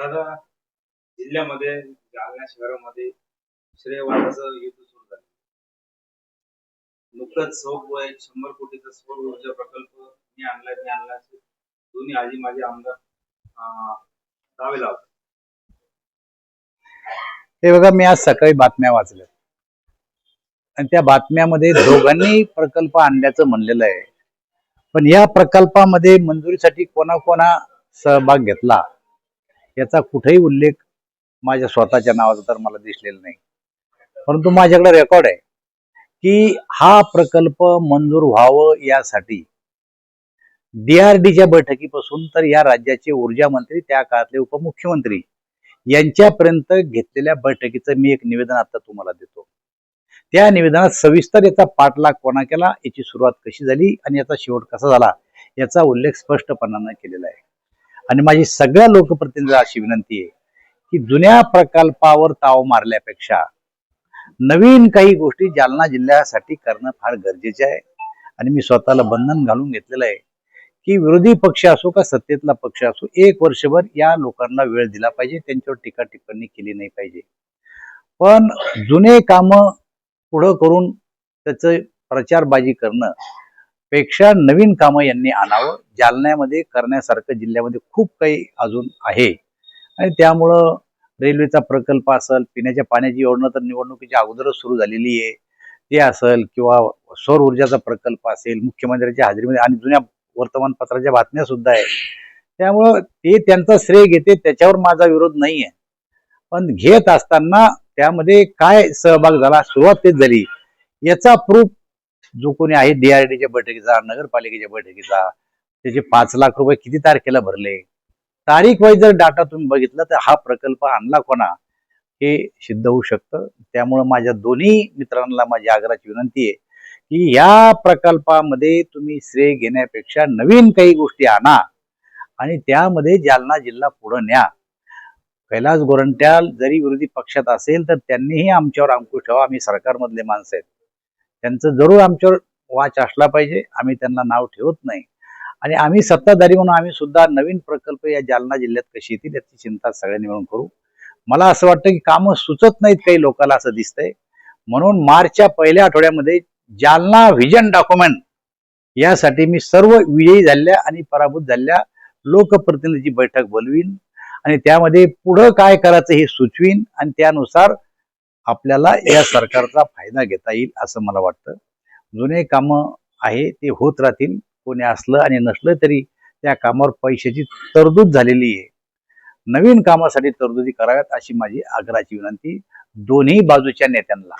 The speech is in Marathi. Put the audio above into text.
दादा जिल्ह्यामध्ये जालना शहरामध्ये श्रेयवादाचं युद्ध सुरू झालं. नुकतंच सौ एक शंभर कोटीचा सौर ऊर्जा प्रकल्प मी आणला मी आणला. दोन्ही आजी माझे आमदार दावे लावतात हे बघा मी आज सकाळी बातम्या वाचल्या. आणि त्या बातम्यामध्ये दोघांनी प्रकल्प आणल्याचं म्हणलेलं आहे. पण या प्रकल्पामध्ये मंजुरीसाठी कोणा कोणा सहभाग घेतला? याचा कुठेही उल्लेख माझ्या स्वतःच्या नावाचा तर मला दिसलेला नाही. परंतु माझ्याकडे रेकॉर्ड आहे की हा प्रकल्प मंजूर व्हावं यासाठी डीआरडीच्या बैठकीपासून तर या राज्याचे ऊर्जा मंत्री त्या काळातले उपमुख्यमंत्री यांच्यापर्यंत घेतलेल्या बैठकीचं मी एक निवेदन आता तुम्हाला देतो. त्या निवेदनात सविस्तर याचा पाठलाग कोणा केला याची सुरुवात कशी झाली आणि याचा शेवट कसा झाला याचा उल्लेख स्पष्टपणानं केलेला आहे. आणि माझी सगळ्या लोकप्रतिनिधी अशी विनंती आहे की जुन्या प्रकल्पावर ताव मारल्यापेक्षा नवीन काही गोष्टी जालना जिल्ह्यासाठी करणं फार गरजेचे आहे. आणि मी स्वतःला बंधन घालून घेतलेलं आहे की विरोधी पक्ष असो का सत्तेतला पक्ष असो एक वर्षभर या लोकांना वेळ दिला पाहिजे त्यांच्यावर टीका टिप्पणी केली नाही पाहिजे. पण जुने काम पुढं करून त्याचं प्रचारबाजी करणं पेक्षा नवीन कामं यांनी आणावं. जालन्यामध्ये करण्यासारखं जिल्ह्यामध्ये खूप काही अजून आहे. आणि त्यामुळं रेल्वेचा प्रकल्प असेल पिण्याच्या पाण्याची योजना तर निवडणुकीच्या अगोदरच सुरू झालेली आहे. ते असेल किंवा सौर ऊर्जाचा प्रकल्प असेल मुख्यमंत्र्यांच्या हाजरीमध्ये आणि जुन्या वर्तमानपत्राच्या बातम्या सुद्धा आहे त्यामुळं ते त्यांचा श्रेय घेते त्याच्यावर माझा विरोध नाही आहे पण घेत असताना त्यामध्ये काय सहभाग झाला सुरुवात तेच झाली. याचा प्रूफ जो कोणी आहे डीआरडीच्या बैठकीचा नगरपालिकेच्या बैठकीचा त्याचे पाच लाख रुपये किती तारखेला भरले? तारीख वाईज जर डाटा तुम्ही बघितला तर हा प्रकल्प आणला कोणा? हे सिद्ध होऊ शकतं. त्यामुळं माझ्या दोन्ही मित्रांना माझी आग्रहाची विनंती आहे की या प्रकल्पामध्ये तुम्ही श्रेय घेण्यापेक्षा नवीन काही गोष्टी आणा आणि त्यामध्ये जालना जिल्हा पुढे न्या. कैलास गोरंट्याल जरी विरोधी पक्षात असेल तर त्यांनीही आमच्यावर अंकुश ठेवा. आम्ही सरकारमधले माणसं आहेत. त्यांचं जरूर आमच्यावर वाच असला पाहिजे. आम्ही त्यांना नाव ठेवत नाही. आणि आम्ही सत्ताधारी म्हणून आम्ही सुद्धा नवीन प्रकल्प या जालना जिल्ह्यात कशी येतील याची चिंता सगळ्यांनी मिळून करू. मला असं वाटतं की कामं सुचत नाहीत काही लोकांना असं दिसतंय. म्हणून मार्चच्या पहिल्या आठवड्यामध्ये जालना व्हिजन डॉक्युमेंट यासाठी मी सर्व विजयी झालेल्या आणि पराभूत झालेल्या लोकप्रतिनिधीची बैठक बोलवीन आणि त्यामध्ये पुढं काय करायचं हे सुचवीन आणि त्यानुसार आपल्याला या सरकारचा फायदा घेता येईल असं मला वाटतं. जुने कामं आहे ते होत राहतील. कोणी असलं आणि नसलं तरी त्या कामावर पैशाची तरतूद झालेली आहे. नवीन कामासाठी तरतुदी कराव्यात अशी माझी आग्रहाची विनंती. दोन्ही बाजूच्या नेत्यांना.